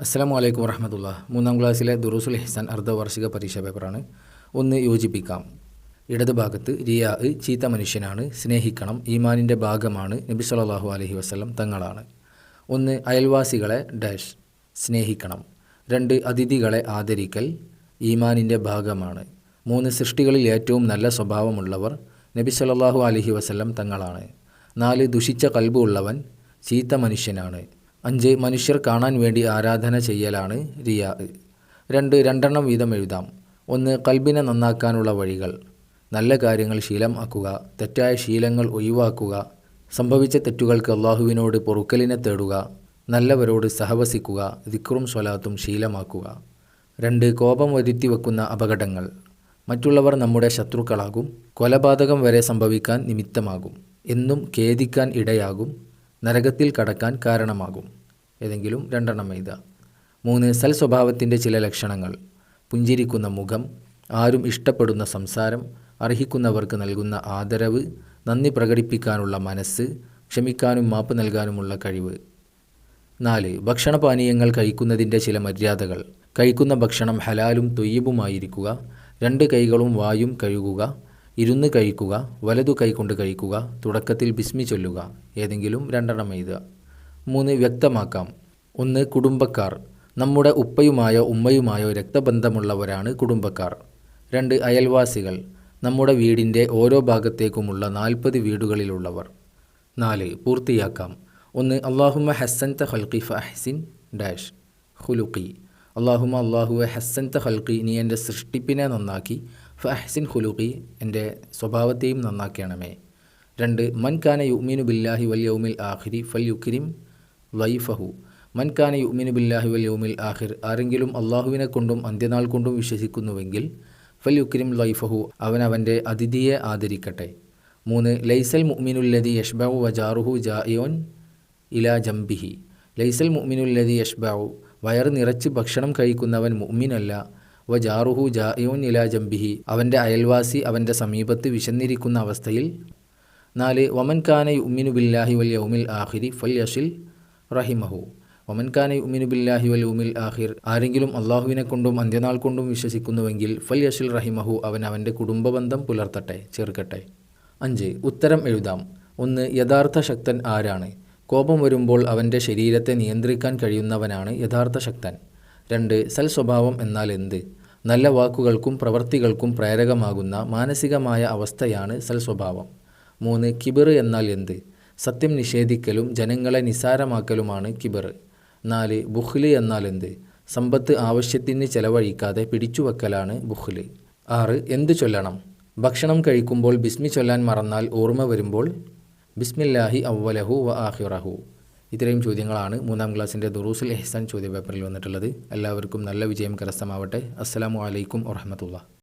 അസ്സാം വലൈക്കും വർഹമത്തുള്ള മൂന്നാം ക്ലാസ്സിലെ ദുറൂസുൽ ഹിസാൻ അർദ്ധവാർഷിക പരീക്ഷാ പേപ്പറാണ്. ഒന്ന് യോജിപ്പിക്കാം. ഇടത് ഭാഗത്ത് റിയാ ചീത്ത മനുഷ്യനാണ് സ്നേഹിക്കണം ഈമാനിന്റെ ഭാഗമാണ് നബി സല്ലല്ലാഹു അലഹി വസ്ലം തങ്ങളാണ്. ഒന്ന് അയൽവാസികളെ ഡാഷ് സ്നേഹിക്കണം. രണ്ട് അതിഥികളെ ആദരിക്കൽ ഈമാനിന്റെ ഭാഗമാണ്. മൂന്ന് സൃഷ്ടികളിൽ ഏറ്റവും നല്ല സ്വഭാവമുള്ളവർ നബി സല്ലല്ലാഹു അലഹി വസ്ലം തങ്ങളാണ്. നാല് ദുഷിച്ച കൽബുള്ളവൻ ചീത്ത മനുഷ്യനാണ്. അഞ്ച് മനുഷ്യർ കാണാൻ വേണ്ടി ആരാധന ചെയ്യലാണ് റിയാ. രണ്ട് രണ്ടെണ്ണം വീതം എഴുതാം. ഒന്ന് കൽബിനെ നന്നാക്കാനുള്ള വഴികൾ. നല്ല കാര്യങ്ങൾ ശീലം ആക്കുക. തെറ്റായ ശീലങ്ങൾ ഒഴിവാക്കുക. സംഭവിച്ച തെറ്റുകൾക്ക് അള്ളാഹുവിനോട് പൊറുക്കലിനെ തേടുക. നല്ലവരോട് സഹവസിക്കുക. ദിക്റും സ്വലാത്തും ശീലമാക്കുക. രണ്ട് കോപം വരുത്തി വെക്കുന്ന അപകടങ്ങൾ. മറ്റുള്ളവർ നമ്മുടെ ശത്രുക്കളാകും. കൊലപാതകം വരെ സംഭവിക്കാൻ നിമിത്തമാകും. എന്നും ഖേദിക്കാൻ ഇടയാകും. നരകത്തിൽ കടക്കാൻ കാരണമാകും. ഏതെങ്കിലും രണ്ടെണ്ണം എഴുതുക. മൂന്ന് സൽ സ്വഭാവത്തിന്റെ ചില ലക്ഷണങ്ങൾ. പുഞ്ചിരിക്കുന്ന മുഖം ആരും ഇഷ്ടപ്പെടുന്ന സംസാരം അർഹിക്കുന്നവർക്ക് നൽകുന്ന ആദരവ് നന്ദി പ്രകടിപ്പിക്കാനുള്ള മനസ്സ് ക്ഷമിക്കാനും മാപ്പ് നൽകാനുമുള്ള കഴിവ്. നാല് ഭക്ഷണപാനീയങ്ങൾ കഴിക്കുന്നതിന്റെ ചില മര്യാദകൾ. കഴിക്കുന്ന ഭക്ഷണം ഹലാലും തൊയ്യബുമായിരിക്കുക. രണ്ട് കൈകളും വായും കഴുകുക. ഇരുന്ന് കഴിക്കുക. വലതു കൈകൊണ്ട് കഴിക്കുക. തുടക്കത്തിൽ ബിസ്മി ചൊല്ലുക. ഏതെങ്കിലും രണ്ടെണ്ണം എഴുതുക. മൂന്ന് വ്യക്തമാക്കാം. ഒന്ന് കുടുംബക്കാർ. നമ്മുടെ ഉപ്പയുമായോ ഉമ്മയുമായോ രക്തബന്ധമുള്ളവരാണ് കുടുംബക്കാർ. രണ്ട് അയൽവാസികൾ. നമ്മുടെ വീടിന്റെ ഓരോ ഭാഗത്തേക്കുമുള്ള നാൽപ്പത് വീടുകളിലുള്ളവർ. നാല് പൂർത്തിയാക്കാം. ഒന്ന് അള്ളാഹുമ ഹസ്സൻ ത ഹൽക്കി ഫഹ്സിൻ ഡാഷ്. ഹുലുക്കി അള്ളാഹുമ അള്ളാഹുവെ ഹസ്സൻ ത ഹൽക്കി നീ എന്റെ സൃഷ്ടിപ്പിനെ നന്നാക്കി. ഫഹ്സിൻ ഹുലുക്കി എന്റെ സ്വഭാവത്തെയും നന്നാക്കിയണമേ രണ്ട് മൻ കാന യുമിനു ബില്ലാഹി വൽ യൗമിൽ ആഖിരി ഫൽ യുക്രിം വൈഫഹു മൻകാന യുമിനു ബില്ലാഹി വൽ യൗമിൽ ആഖിർ. ആരെങ്കിലും അള്ളാഹുവിനെ കൊണ്ടും അന്ത്യനാൾ കൊണ്ടും വിശ്വസിക്കുന്നുവെങ്കിൽ ഫൽ യുക്രിം ലൈഫഹു. അവൻ അവന്റെ അതിഥിയെ ആദരിക്കട്ടെ. മൂന്ന് ലൈസൽ മുഅ്മിനുല്ലതി യഷ്ബാവു വജാറുഹു ജായോൻ ഇലാ ജംബിഹി. ലൈസൽ മുഅ്മിനുല്ലതി യഷ്ബാവു വയർ നിറച്ച് ഭക്ഷണം കഴിക്കുന്നവൻ മുഅ്മിനല്ല. വ ജാറുഹു ജായോൻ ഇലാ ജംബിഹി. അവന്റെ അയൽവാസി അവന്റെ സമീപത്ത് വിശന്നിരിക്കുന്ന അവസ്ഥയിൽ. നാല് വമൻ കാന യുമിനു ബില്ലാഹി വൽ യൗമിൽ ആഖിരി. ഫൽ യഷിൽ റഹിമഹു. വമൻ കാന യുമിനു ബില്ലാഹി വൽ യൗമിൽ ആഖിർ. ആരെങ്കിലും അള്ളാഹുവിനെ കൊണ്ടും അന്ത്യനാൾ കൊണ്ടും വിശ്വസിക്കുന്നുവെങ്കിൽ ഫൽ യഷിൽ റഹിമഹു അവൻ അവന്റെ കുടുംബബന്ധം പുലർത്തട്ടെ ചേർക്കട്ടെ അഞ്ച് ഉത്തരം എഴുതാം. ഒന്ന് യഥാർത്ഥ ശക്തൻ ആരാണ്? കോപം വരുമ്പോൾ അവന്റെ ശരീരത്തെ നിയന്ത്രിക്കാൻ കഴിയുന്നവനാണ് യഥാർത്ഥ ശക്തൻ രണ്ട് സൽ സ്വഭാവം എന്നാൽ എന്ത്? നല്ല വാക്കുകൾക്കും പ്രവൃത്തികൾക്കും പ്രേരകമാകുന്ന മാനസികമായ അവസ്ഥയാണ് സൽ സ്വഭാവം. മൂന്ന് കിബിർ എന്നാൽ എന്ത്? സത്യം നിഷേധിക്കലും ജനങ്ങളെ നിസാരമാക്കലുമാണ് കിബർ. നാല് ബുഹ്ല് എന്നാൽ എന്ത് സമ്പത്ത് ആവശ്യത്തിന് ചെലവഴിക്കാതെ പിടിച്ചുവെക്കലാണ് ബുഹ്ല് ആറ് എന്ത് ചൊല്ലണം? ഭക്ഷണം കഴിക്കുമ്പോൾ ബിസ്മി ചൊല്ലാൻ മറന്നാൽ ഓർമ്മ വരുമ്പോൾ? ബിസ്മില്ലാഹി അവലഹു വ ആഹിറഹു ഇത്രയും ചോദ്യങ്ങളാണ് മൂന്നാം ക്ലാസ്സിന്റെ ദുറൂസുൽ എഹ്സാൻ ചോദ്യപേപ്പറിൽ വന്നിട്ടുള്ളത്. എല്ലാവർക്കും നല്ല വിജയം കരസ്ഥമാവട്ടെ. അസ്സലാമു അലൈക്കും വറഹമത്തുള്ള